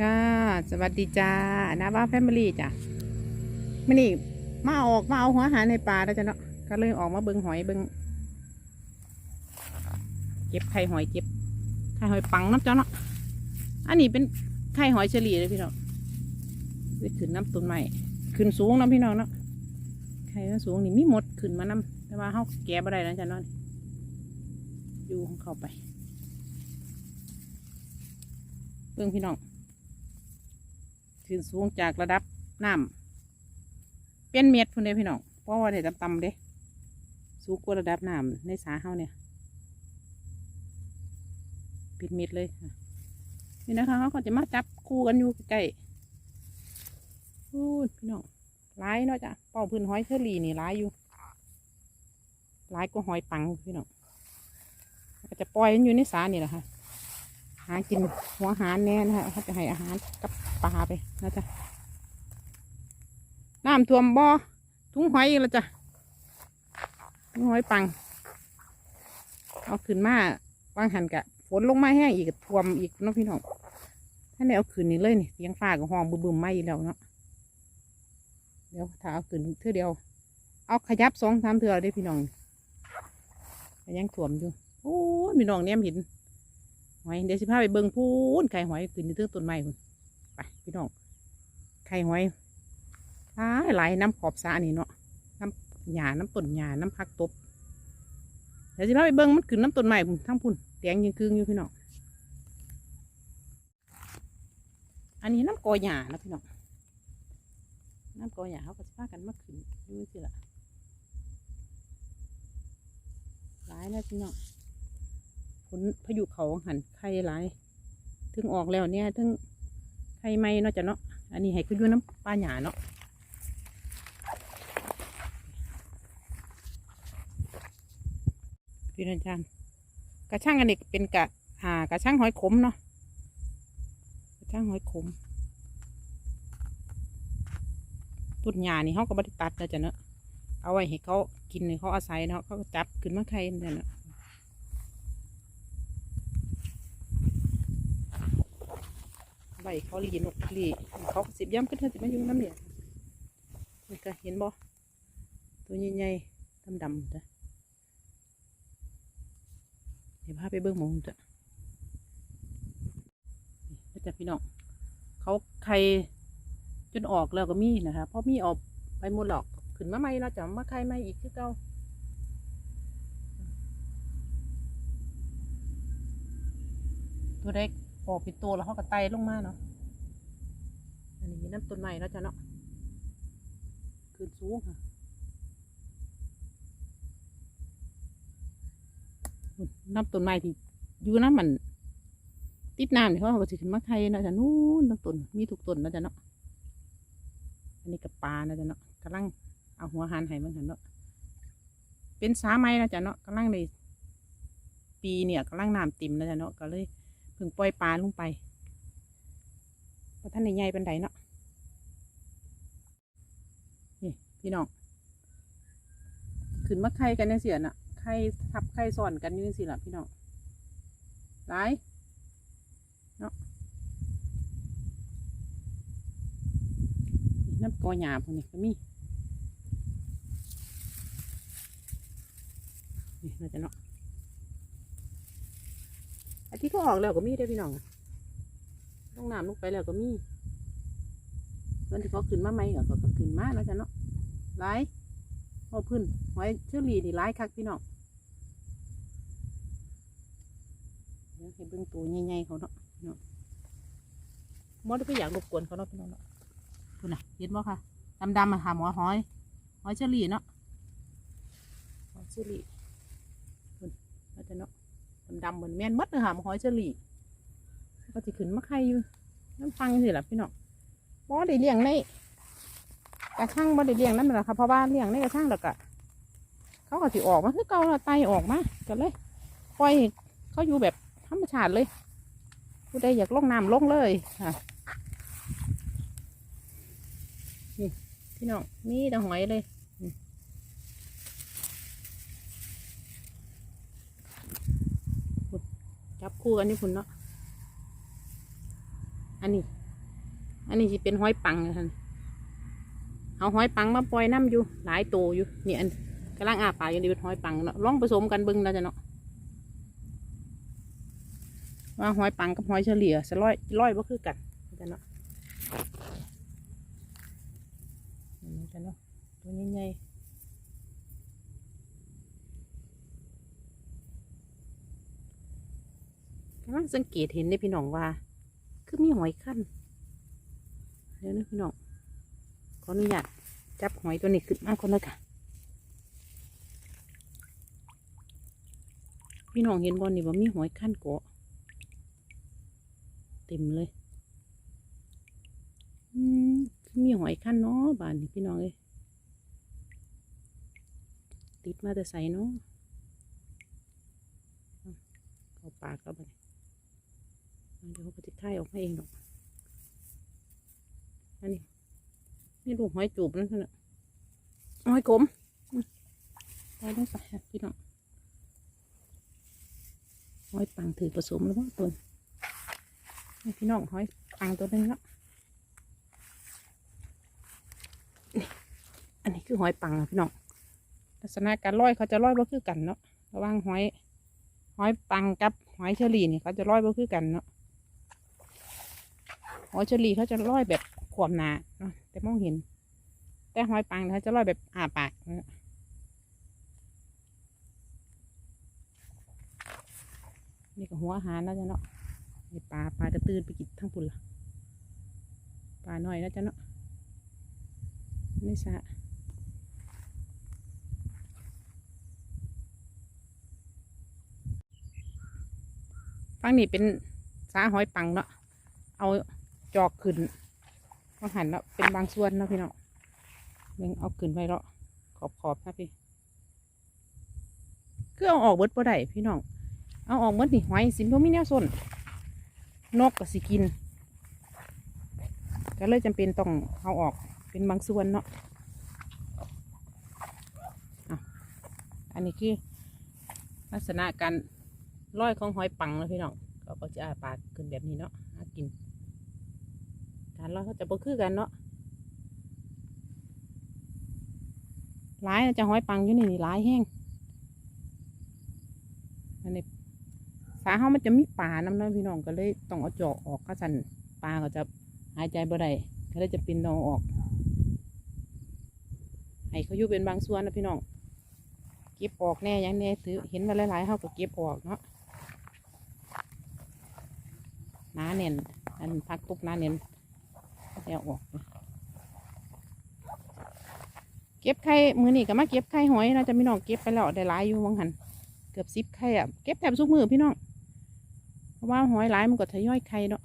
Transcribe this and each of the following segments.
ค่ะสวัสดีจ้านาบ้าแฟมิลี่จ้ะมื่นี้มาออกมาเอาหัวหาในป่าแล้วจ้ะเนาะก็เลยออกมาเบิ้งหอยเบิ้งเก็บไข่หอยเก็บไข่หอยปังน้ำจ้ะเนาะอันนี้เป็นไข่หอยเฉลี่ยเลยพี่น้องไปขึ้นน้ำต้นไม้ขึ้นสูงนะพี่น้องเนาะไข่ก็สูงนี่มีหมดขึ้นมาน้ำแต่ว่าเขาแก้บ่ได้แล้วจ้ะเนาะอยู่ของเขาไปเบิ่งพี่น้อง ขึ้นสูงจากระดับน้ำเป็นเม็ดพุ่นเด้พี่น้องเพราะว่าได้ต่ำๆเด้สูงกว่าระดับน้ำในสาเฮาเนี่ยเป็นเม็ดเลยนี่นะคะเขาก็จะมาจับคู่กันอยู่ใกล้พูดพี่น้องร้ายเนาะจ้ะเป่าพื้นหอยเชอรี่นี่ร้ายอยู่ร้ายกว่าหอยปังพี่น้องก็จะปล่อยมันอยู่ในสานี่แหละค่ะ หากินหัวหารแน่นะคะเขาจะให้อาหารกับปลาไปนะจ๊ะน้ำท่วมบ่อถุงหอยล้วจ้ะถุงหอยปัง เอาขึ้นมาวางหันกะฝนลงมาแห้งอีกท่วมอีกเนาะพี่น้องถ้าได้เอาขึ้นนี่เลยนี่เสียงฟ้ากับห้องบึมๆมาอีกแล้วเนาะเดี๋ยวถ้าเอาขึ้นเท่าเดียว เอาขยับสองสามเทือได้พี่น้องยังท่วมอยู่โอ้พี่น้องเนี่ยเห็น หอยเดี๋ยวสิพาไปเบิ่งพูนไข่หอยขึ้นอยู่เตื้องต้นไม้พุ่นไปพี่น้องไข่หอยหลายหลายน้ำขอบสระนี่เนาะน้ำหญ้าน้ำต้นหญ้าน้ำผักตบเดี๋ยวสิพาไปเบิ่งมันขึ้นน้ำต้นไม้พุ่นทั้งพุ่นแดงยิงครึ่งอยู่พี่น้องอันนี้น้ำกอหญ้านะพี่น้องน้ำกอหญ้าเขาก็สิพากันมาขึ้นดูสิละหลายนะพี่น้อง ผลพายุเขาหันไข่หลาย ถึงออกแล้วเนี่ยถึงไข่ไม่เนาะจ้ะเนาะ อันนี้ให้ขึ้นอยู่น้ำปลาหยาเนาะพี่นันจานกระช่างอันนี้เป็นกะอ่ากระช่างหอยขมเนาะ กระช่างหอยขมต้นหญ้านี่เขาก็บริตัดนะจ้ะเนาะ เอาไว้ให้เขากินให้เขาอาศัยเนาะเขาก็จับขึ้นมาไข่นี่ยเนาะ ใบเขาลีนกลีเขาสิบย่ำขึ้นเธอจะมาอยู่น้ำเนี่ยนี่ก็เห็นบ่ตัวใหญ่ๆดำๆจ้ะเดี๋ยวพาไปเบิ้งมองจ้ะนี่จ้ะพี่น้องเขาไข่จนออกแล้วก็มีนะคะเพราะมีออกไปหมดหรอกขึ้นมาใหม่แล้วจะมาไข่ใหม่อีกคือเก่าตัวเล็ก ออกเป็นตัวแล้วเขาก็ไต่ลงมาเนาะ อันนี้น้ำต้นไม้แล้วจ้ะเนาะขึ้นสูงค่ะน้ำต้นไม้ที่อยู่น้ำมัน ติดน้ำเนี่ยเขาก็จะขึ้นมาไทยเนาะจ้ะนู้นน้ำต้นมีทุกต้นนะจ้ะเนาะ อันนี้กับปลานะจ้ะเนาะกำลังเอาหัวหันให้มันหันเนาะ เป็นสาไม้นะจ้ะเนาะกำลังในปีเนี่ยกำลังน้ำติ่มนะจ้ะเนาะก็เลย เพิ่งปล่อยปลาลงไปเพราะท่านในใหญ่เป็นไดเนาะนี่พี่น้องขึ้นมาไข่กันยังเสียน่ะไข่ทับไข่ซ้อนกันอยังสิล่ะพี่น้องหลายเนาะน้ำกอหยาพวกนี้ก็มีนี่น่าจะเนาะ อที่เขาออกแล้วก็มีได้พี่น้องลงน้ำลงไปแล้วก็มีส่วนที่เขาขึ้นมาใหม่ก็ก็ขึ้นมาแล้วจ้ะเนาะหลายเอาพื้นหอยเชอรี่นี่หลายคักพี่น้องเดี๋ยวให้เบิ่งตัวใหญ่ๆเขาเนาะพี่น้องมอดก็อยากรบกวนเขาเนาะพี่น้องเนาะคุณน่ะเห็นบ่ค่ะดำๆมาหาหมอหอย หอยเชอรี่เนาะหอยเชอรี่คุณแล้วจะเนาะ ดำเหมือนแม่นมัดเลยค่ะมหอยเชอรี่ก็จะขึ้นมาไข่อยู่น้ำฟังสิล่ะพี่น้องบ่ได้เลี้ยงในกระช่างบ่ได้เลี้ยงนั่นแหละค่ะเพราะว่าเลี้ยงในกระช่างแล้วก็เขาก็สิออกมาคือเก่าล้วไตออกมากันเลยปล่อยเขาอยู่แบบธรรมชาติเลยผู้ใดอยากลงน้ำลงเลยค่ะนี่พี่น้องมีแต่หอยเลย จับคู่กันนี่คุณเนาะ อันนี้ อันนี้สิเป็นห้อยปังท่านเอาห้อยปังมาปล่อยน้ำอยู่ หลายโตอยู่เนี่ยอันกำลังอาปากอยู่นี่เป็นห้อยปังเนาะลองผสมกันเบิ่งแล้วจ้ะเนาะว่าหอยปังกับห้อยเฉลี่ยสร้อยร้อยบ่คือกันจ้ะเนาะเนไหมจ้ะเนาะตัวใหญ่ๆ สังเกตเห็นในพี่น้องว่า คือมีหอยขั้นเดี๋ยวนะพี่น้องขออนุญาตจับหอยตัวนี้ขึ้นมาคนละค่ะพี่น้องเห็นบอลนี่ว่ามีหอยขั้นเกาะเต็มเลยอืมคือมีหอยขั้นเนาะบ้านนี่พี่น้องเอ้ยติดมาแต่ใส่เนาะเอาเข้าปากเข้าไป เดี๋ยวเขาก็จะค่ายออกมาเองดอกอันนี้นี่ลูกหอยจูบนั่นน่ะหอยขมอืมไปได้สักพี่น้องหอยปังถือผสมแล้วว่าตัวนี่พี่น้องหอยปังตัวนึงแล้วนี่อันนี้คือหอยปังนะพี่น้องลักษณะการลอยเขาจะลอยบ่คือกันเนาะระหว่างหอยหอยปังกับหอยเชอรี่นี่เขาจะลอยบ่คือกันเนาะ หอยเชอรี่เขาจะลอยแบบขวบหนาเนาะแต่มองเห็น แต่หอยปังเขาจะลอยแบบอาปากนี่ก็หัวอาหารแล้วจ้ะเนาะปลาปลาจะตื่นไปกินทั้งปุ่นละปลาหน่อยแล้วจ้ะเนาะไม่สะฟังนี่เป็นสาหอยปังเนาะ เอา จอกขึ้นมาหันเนาะเป็นบางส่วนเนาะพี่เนาะยังเอาขึ้นไว้เนาะขอบขอบนะพี่คือเอาออกเบิดบ่ได้พี่น้องเอาออกหมดนี่หอยสิมพมีแนวส้นนกก็สิกิน ก็เลยจำเป็นต้องเอาออกเป็นบางส่วนเนาะอะอันนี้คือลักษณะการลอยของหอยปังนะพี่น้องก็จะอาปากขึ้นแบบนี้เนาะหากินารเขาจะบ่คือกันเนาะหลายจะห้อยปังอยู่นี่หลายแห้งอันนี้ฝาเขามันจะมีปลาน้ำน้ำพี่น้องก็เลยต้องเอาเจาะออกก็สันปลาก็จะหายใจบ่ได้ก็เลยจะปินนองออกให้เขาอยู่เป็นบางส่วนนะพี่น้องเก็บออกแน่ยังแน่ถือเห็นมาหลายๆเขาก็เก็บออกเนาะหนาเน่นอันพักตุบหนาเน่น ก็จะเอออก เก็บไข่มือนี่ก็มาเก็บไข่หอยนะจะพี่น้องเก็บไปแล้วได้หลายอยู่วังหันเกือบสิบไข่อะเก็บแทบทุกมือพี่น้องเพราะว่าหอยหลายมันก็ทยอยไข่เนาะ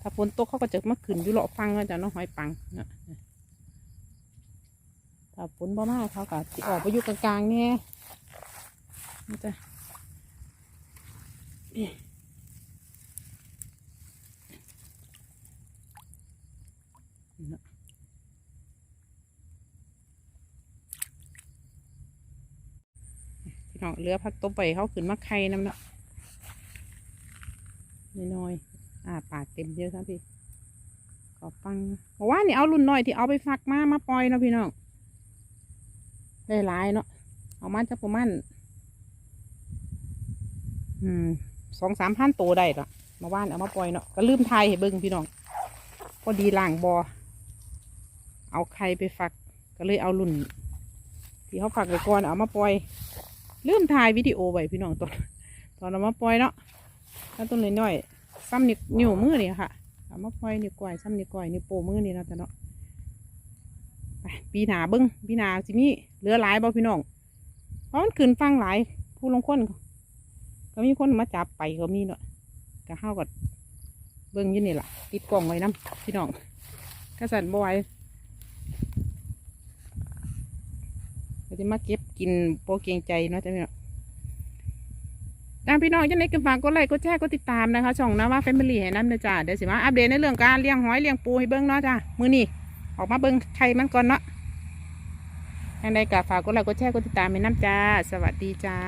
ถ้าฝนตกเขาก็จะมาขึ้นอยู่เลาะฟังแล้วจะเนาะหอยปังเนาะ ถ้าฝนบ่มากเขาก็สิออกไปอยู่กลางๆเนี่ยนะจ๊ะนี่เนาะพี่น้องเลือผักต้มไปเขาขึ้นมาไข่น้ำเนาะน้อยๆอ่าปากเต็มเยอะครับพี่ขอปังบอกว่านี่เอารุ่นน้อยที่เอาไปฟักมามาปล่อยเนาะพี่น้อง ได้หลายเนาะเอามาจาประมาณอืมสองสามพันตัวได้ละมาว่านเอามาปล่อยเนาะก็ลืมไทยให้เบิ้งพี่น้องพอดีล่างบอเอาไข่ไปฟัก ก็เลยเอารุ่น ที่เขาฟักไว้ก่อนเอามาปล่อยลืมถ่ายวิดีโอไว้พี่น้องตอนตอนเอามาปล่อยเนาะแล้วต้นน้อยๆซ้ำนิ้วมือนี่ค่ะเอามาปล่อยนิ้วก้อยซ้ำนิ้วก้อยนิ้วโป้มือนี่เนาะจ้ะเนาะ ปีหนาเบิ้งปีหนาสิมีเหลือหลายบ่พี่น้องเพราะมันขึ้นฟังหลายผู้ลงคนก็มีคนมาจับไปก็มีเนาะก็เข้ากับเบิ้งยี่นี่แหละติดกล่องไว้น้ำพี่น้องกระสันบ่ไหวเราจะมาเก็บกินโปรเกรงใจเนาะจ้ะพี่น้องตามพี่น้องจะในกันฝากกดไลค์กดแชร์กดติดตามนะคะ ช่องนะว่าแฟมิลี่ให้น้ำเด้อจ้าเดี๋ยวสิมาอัปเดตในเรื่องการเลี้ยงหอยเลี้ยงปูให้เบิ้งเนาะจ้ามือนี่ออกมาเบิ้งไข่มันก่อนเนาะ ทางใดก็ฝากกดไลค์กดแชร์กดติดตามให้น้ำจ้า สวัสดีจ้า